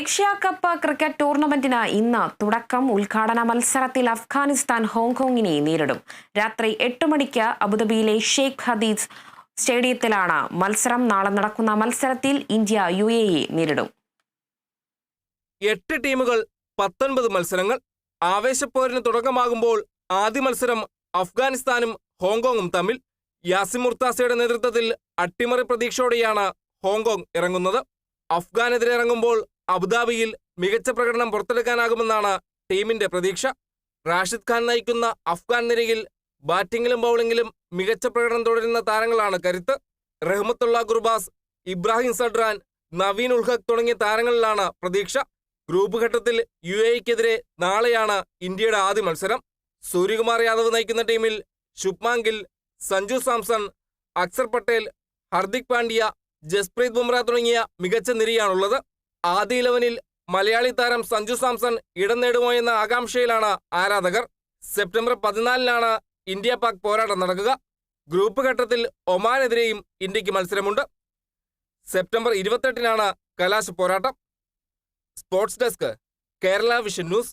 Asia cup cricket ടൂർണമെന്റിന് ഇന്ന് തുടക്കം. ഉദ്ഘാടന മത്സരത്തിൽ അഫ്ഗാനിസ്ഥാൻ ഹോങ്കോങ്ങിനെ നേരിടും. രാത്രി എട്ട് മണിക്ക് അബുദാബിയിലെ ഷെയ്ഖ് ഹദീസ് സ്റ്റേഡിയത്തിലാണ് മത്സരം. നാളെ നടക്കുന്ന മത്സരത്തിൽ ഇന്ത്യ യു എ നേരിടും. എട്ട് ടീമുകൾ പത്തൊൻപത് മത്സരങ്ങൾ. ആവേശപ്പോരിന് തുടക്കമാകുമ്പോൾ ആദ്യ മത്സരം അഫ്ഗാനിസ്ഥാനും ഹോങ്കോങ്ങും തമ്മിൽ. യാസിം മുർത്താസയുടെ നേതൃത്വത്തിൽ അട്ടിമറി പ്രതീക്ഷയോടെയാണ് ഹോങ്കോങ് ഇറങ്ങുന്നത്. അഫ്ഗാനെതിരെ ഇറങ്ങുമ്പോൾ അബുദാബിയിൽ മികച്ച പ്രകടനം പുറത്തെടുക്കാനാകുമെന്നാണ് ടീമിന്റെ പ്രതീക്ഷ. റാഷിദ് ഖാൻ നയിക്കുന്ന അഫ്ഗാൻ നിരയിൽ ബാറ്റിംഗിലും ബൗളിംഗിലും മികച്ച പ്രകടനം തുടരുന്ന താരങ്ങളാണ് കരുത്ത്. റഹ്മത്തുള്ള ഗുർബാസ് ഇബ്രാഹിം സഡ്രാൻ നവീൻ ഉൽഹഖ് തുടങ്ങിയ താരങ്ങളിലാണ് പ്രതീക്ഷ. ഗ്രൂപ്പ് ഘട്ടത്തിൽ യു എക്കെതിരെ നാളെയാണ് ഇന്ത്യയുടെ ആദ്യ മത്സരം. സൂര്യകുമാർ യാദവ് നയിക്കുന്ന ടീമിൽ ശുഭ്മാൻ ഗിൽ സഞ്ജു സാംസൺ അക്സർ പട്ടേൽ ഹർദിക് പാണ്ഡ്യ ജസ്പ്രീത് ബുംറ തുടങ്ങിയ മികച്ച നിരയാണുള്ളത്. ആദ്യ ഇലവനിൽ മലയാളി താരം സഞ്ജു സാംസൺ ഇടം നേടുമോ എന്ന ആകാംക്ഷയിലാണ് ആരാധകർ. സെപ്റ്റംബർ പതിനാലിനാണ് ഇന്ത്യ പാക് പോരാട്ടം നടക്കുക. ഗ്രൂപ്പ് ഘട്ടത്തിൽ ഒമാനെതിരെയും ഇന്ത്യയ്ക്ക് മത്സരമുണ്ട്. സെപ്റ്റംബർ ഇരുപത്തെട്ടിനാണ് കലാശ പോരാട്ടം. Sports desk Kerala Vision News.